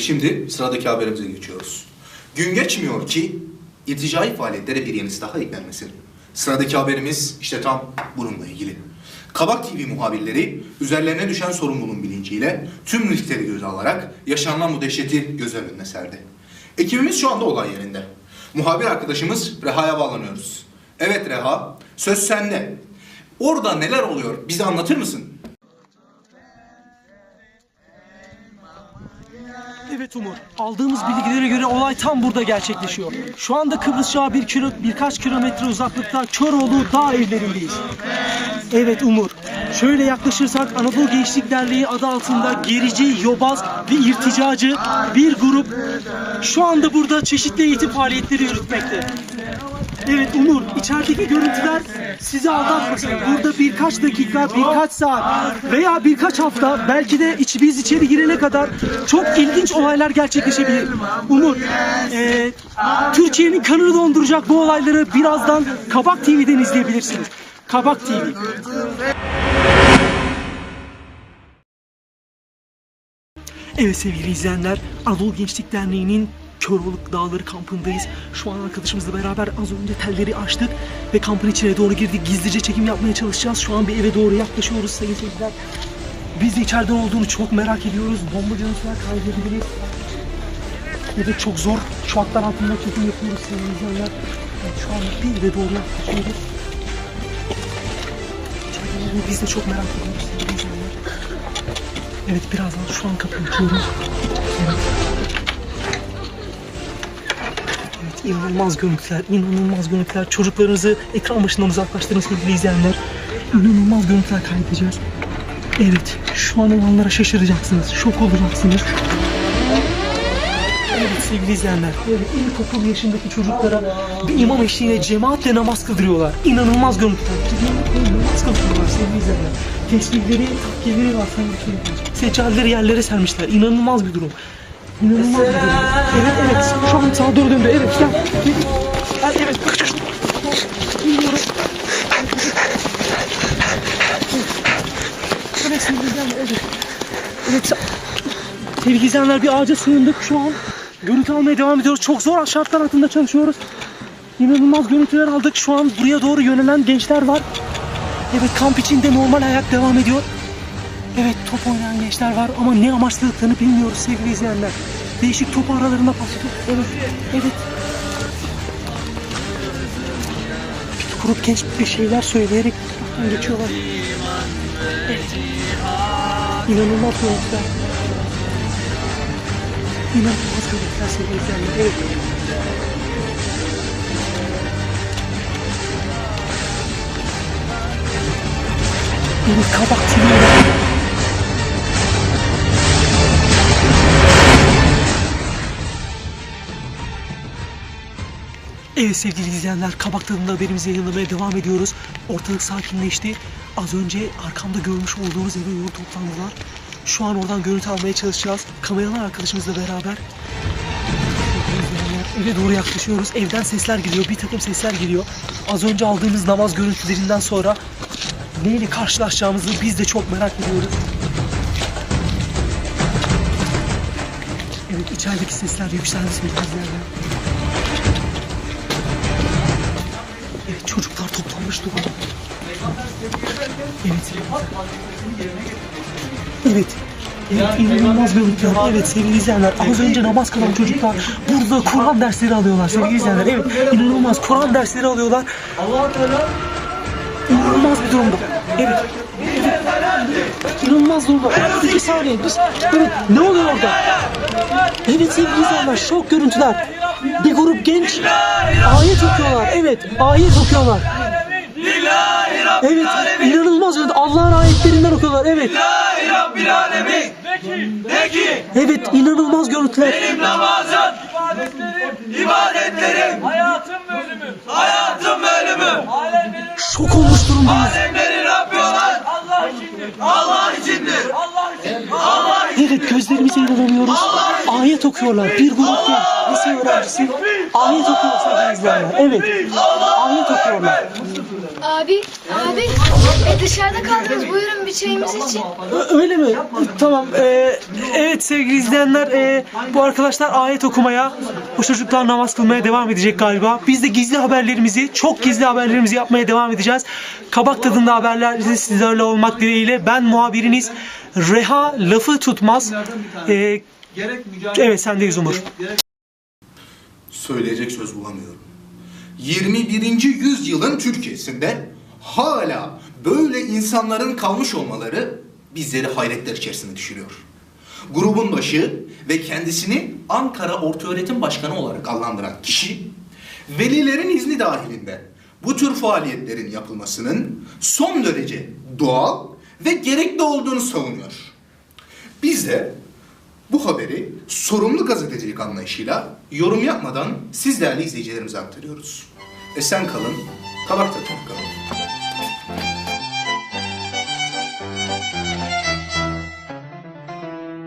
Ve şimdi sıradaki haberimize geçiyoruz. Gün geçmiyor ki irticai faaliyetlere bir yenisi daha eklenmesin. Sıradaki haberimiz işte tam bununla ilgili. Kabak TV muhabirleri üzerlerine düşen sorumluluğun bilinciyle tüm riskleri göze alarak yaşanılan bu dehşeti göz önüne serdi. Ekibimiz şu anda olay yerinde. Muhabir arkadaşımız Reha'ya bağlanıyoruz. Evet Reha, söz sende. Orada neler oluyor bize anlatır mısın? Evet Umur. Aldığımız bilgilere göre olay tam burada gerçekleşiyor. Şu anda Kıbrıs Çağı bir kilo, birkaç kilometre uzaklıkta Köroğlu dağ evlerindeyiz. Evet Umur. Şöyle yaklaşırsak Anadolu Gençlik Derneği adı altında gerici, yobaz ve irticacı bir grup şu anda burada çeşitli eğitim faaliyetleri yürütmekte. Evet Umur, içerideki görüntüler sizi aldatmasın. Burada birkaç dakika, birkaç saat veya birkaç hafta belki de iç, biz içeri girene kadar çok ilginç olaylar gerçekleşebilir. Umur, e, Türkiye'nin kanını donduracak bu olayları birazdan Kabak TV'den izleyebilirsiniz. Kabak TV. Evet sevgili izleyenler, Anadolu Gençlik Derneği'nin Köroluk Dağları kampındayız. Şu an arkadaşımızla beraber az önce telleri açtık ve kampın içine doğru girdik. Gizlice çekim yapmaya çalışacağız. Şu an bir eve doğru yaklaşıyoruz sayın seyirciler. Biz de içeride olduğunu çok merak ediyoruz. Bomba görüntüler kaydedebiliriz. Evet çok zor şartlar altında çekim yapıyoruz sevgili izleyenler. Evet, şu an bir eve doğru yaklaşıyoruz. Biz de çok merak ediyoruz sevgili izleyenler. Evet birazdan şu an kapıyı açıyoruz. Evet. Evet inanılmaz görüntüler, inanılmaz görüntüler. Çocuklarınızı ekran başından uzaklaştırın sevgili izleyenler. İnanılmaz görüntüler kaydedeceğiz. Evet şu an olanlara şaşıracaksınız, şok olacaksınız. Evet sevgili izleyenler, böyle ilkokul yaşındaki çocuklara bir imam eşliğinde cemaatle namaz kıldırıyorlar. İnanılmaz görüntüler. Namaz kıldırıyorlar sevgili izleyenler. Tesbihleri, takkeleri var sanki. Seccadeleri yerlere sermişler. İnanılmaz bir durum. İnanılmaz. Evet evet, şu an sağa doğru döndü. Evet gel. Gel. Evet. Bilmiyorum. Evet sevgili evet. Evet, Sevgili bir ağaca sığındık şu an. Görüntü almaya devam ediyoruz. Çok zor şartlar altında çalışıyoruz. İnanılmaz görüntüler aldık. Şu an buraya doğru yönelen gençler var. Evet kamp içinde normal hayat devam ediyor. Evet top oynayan gençler var ama ne amaçladıklarını bilmiyoruz sevgili izleyenler. Değişik top aralarında paslıyor. Evet, evet. Bir grup genç bir şeyler söyleyerek geçiyorlar. Evet. İnanılmaz görüntüler. İnanılmaz görüntüler sevgili izleyenler. Evet. Evet kabak TV'de. Evet sevgili izleyenler kabak tadında haberimizi yayınlamaya devam ediyoruz. Ortalık sakinleşti. Az önce arkamda görmüş olduğunuz eve yolu toplandılar. Şu an oradan görüntü almaya çalışacağız. Kameraman arkadaşımızla beraber. Eve doğru yaklaşıyoruz. Evden sesler geliyor. Bir takım sesler geliyor. Az önce aldığımız namaz görüntülerinden sonra neyle karşılaşacağımızı biz de çok merak ediyoruz. Evet içerideki sesler yükseldi sevgili izleyenler. Çocuklar toplanmış durumda. Evet. Evet. Evet inanılmaz görüntüler. Evet sevgili izleyenler az önce namaz kılan çocuklar burada Kur'an dersleri alıyorlar sevgili izleyenler. Evet inanılmaz Kur'an dersleri alıyorlar. İnanılmaz bir durumda. Evet. İnanılmaz durumda. İki saniye. Biz... Evet. Ne oluyor orada? Evet sevgili izleyenler şok görüntüler. Bir grup genç ayet okuyorlar. Evet ayet okuyorlar. Evet inanılmaz. Allah'ın ayetlerinden okuyorlar. Evet. Evet inanılmaz görüntüler. benim namazım, ibadetlerim, Hayatım ve ölümüm. hayatım ve ölümüm Alemlerin, Şok olmuş durumdayız. alemlerin Rabbi olan Allah içindir. Allah içindir. Allah için. Allah için. Evet gözlerimize inanamıyoruz. Ayet okuyorlar. Bir grup genç lise öğrencisi ayet okuyor sevgili izleyenler. Evet. Ayet okuyorlar. Abi, abi, e dışarıda kaldınız. Buyurun bir çayımız için. Ö- Öyle mi? Tamam. ee, evet sevgili izleyenler ee, bu arkadaşlar ayet okumaya, bu çocuklar namaz kılmaya devam edecek galiba. Biz de gizli haberlerimizi, çok gizli haberlerimizi yapmaya devam edeceğiz. Kabak tadında haberlerle sizlerle olmak dileğiyle ben muhabiriniz Reha lafı tutmaz. Ee, evet sendeyiz Umur. Söyleyecek söz bulamıyorum. 21. yüzyılın Türkiye'sinde hala böyle insanların kalmış olmaları bizleri hayretler içerisinde düşürüyor. Grubun başı ve kendisini Ankara Ortaöğretim Başkanı olarak adlandıran kişi, velilerin izni dahilinde bu tür faaliyetlerin yapılmasının son derece doğal ve gerekli olduğunu savunuyor. Biz de bu haberi sorumlu gazetecilik anlayışıyla yorum yapmadan siz değerli izleyicilerimize aktarıyoruz. Esen kalın, tadına kalın.